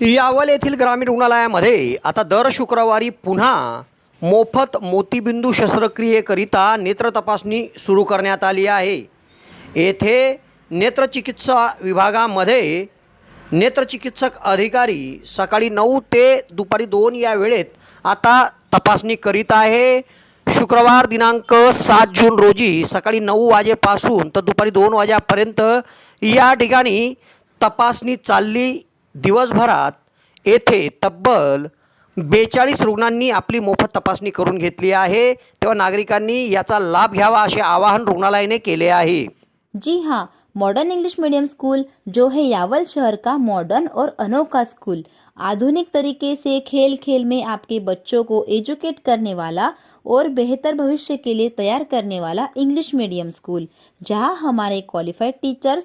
यावल येथील ग्रामीण रुग्णालयामध्ये आता दर शुक्रवारी पुन्हा मोफत मोतीबिंदू शस्त्रक्रियेकरिता नेत्र तपासणी सुरू करण्यात आली आहे. येथे नेत्रचिकित्सा विभागामध्ये नेत्रचिकित्सक अधिकारी सकाळी नऊ ते दुपारी दोन या वेळेत आता तपासणी करीत आहे. शुक्रवार दिनांक सात जून रोजी सकाळी नऊ वाजेपासून तर दुपारी दोन वाजेपर्यंत या ठिकाणी तपासणी चालली दिवसभरात येथे तब्बल बेचाळीस रुग्णांनी आपली मोफत तपासणी करून घेतली आहे. तेव्हा नागरिकांनी याचा लाभ घ्यावा असे आवाहन रुग्णालयाने केले आहे. जी हाँ मॉडर्न इंग्लिश मीडियम स्कूल जो है यावल शहर का मॉडर्न और अनोखा स्कूल आधुनिक तरीके से खेल खेल में आपके बच्चों को एजुकेट करने वाला और बेहतर भविष्य के लिए तैयार करने वाला इंग्लिश मीडियम स्कूल जहां हमारे क्वालिफाइड टीचर्स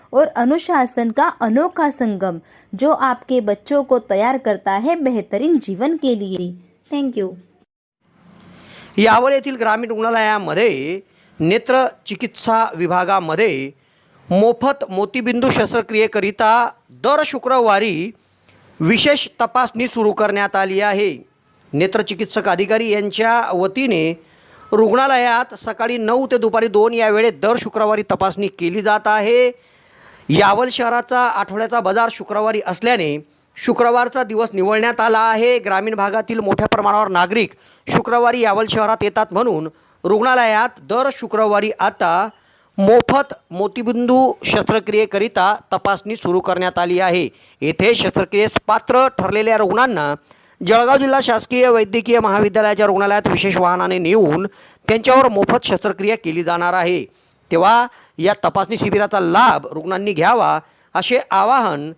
और अनुशासन का अनोखा संगम जो आपके बच्चों को तैयार करता है बेहतरीन जीवन के लिए। थैंक यू येथील ग्रामीण रुग्णालयामध्ये नेत्रचिकित्सा विभागामध्ये मोफत मोतीबिंदू शस्त्रक्रियेकरिता दर शुक्रवारी विशेष तपासणी सुरू करण्यात आली आहे. नेत्रचिकित्सक अधिकारी यांच्या वतीने रुग्णालयात सकाळी नऊ ते दुपारी दोन या वेळेत दर शुक्रवारी तपासणी केली जात आहे. यावल शहराचा आठवड्याचा बाजार शुक्रवारी असल्याने शुक्रवारचा दिवस निवडण्यात आला आहे. ग्रामीण भागातील मोठ्या प्रमाणावर नागरिक शुक्रवारी यावल शहरात येतात म्हणून रुग्णालयात दर शुक्रवारी आता मोफत मोतीबिंदू शस्त्रक्रियेकरिता तपासणी सुरू करण्यात आली आहे. येथे शस्त्रक्रियेस पात्र ठरलेल्या रुग्णांना जळगाव जिल्हा शासकीय वैद्यकीय महाविद्यालयाच्या रुग्णालयात विशेष वाहनाने नेऊन त्यांच्यावर मोफत शस्त्रक्रिया केली जाणार आहे. तेव्हा या तपासणी शिबिराचा लाभ रुग्णांनी घ्यावा असे आवाहन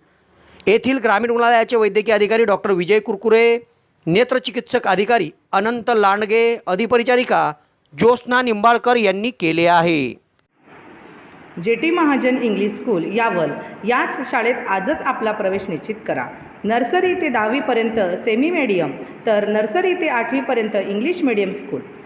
येथील ग्रामीण रुग्णालयाचे वैद्यकीय अधिकारी डॉक्टर विजय कुरकुरे नेत्रचिकित्सक अधिकारी अनंत लांडगे अधिपरिचारिका ज्योत्स्ना निंबाळकर यांनी केले आहे. J T Mahajan English school Yawal याच शाळेत आजच आपला प्रवेश निश्चित करा. नर्सरी ते दहावीपर्यंत सेमी मीडियम तर नर्सरी ते आठवीपर्यंत इंग्लिश मीडियम स्कूल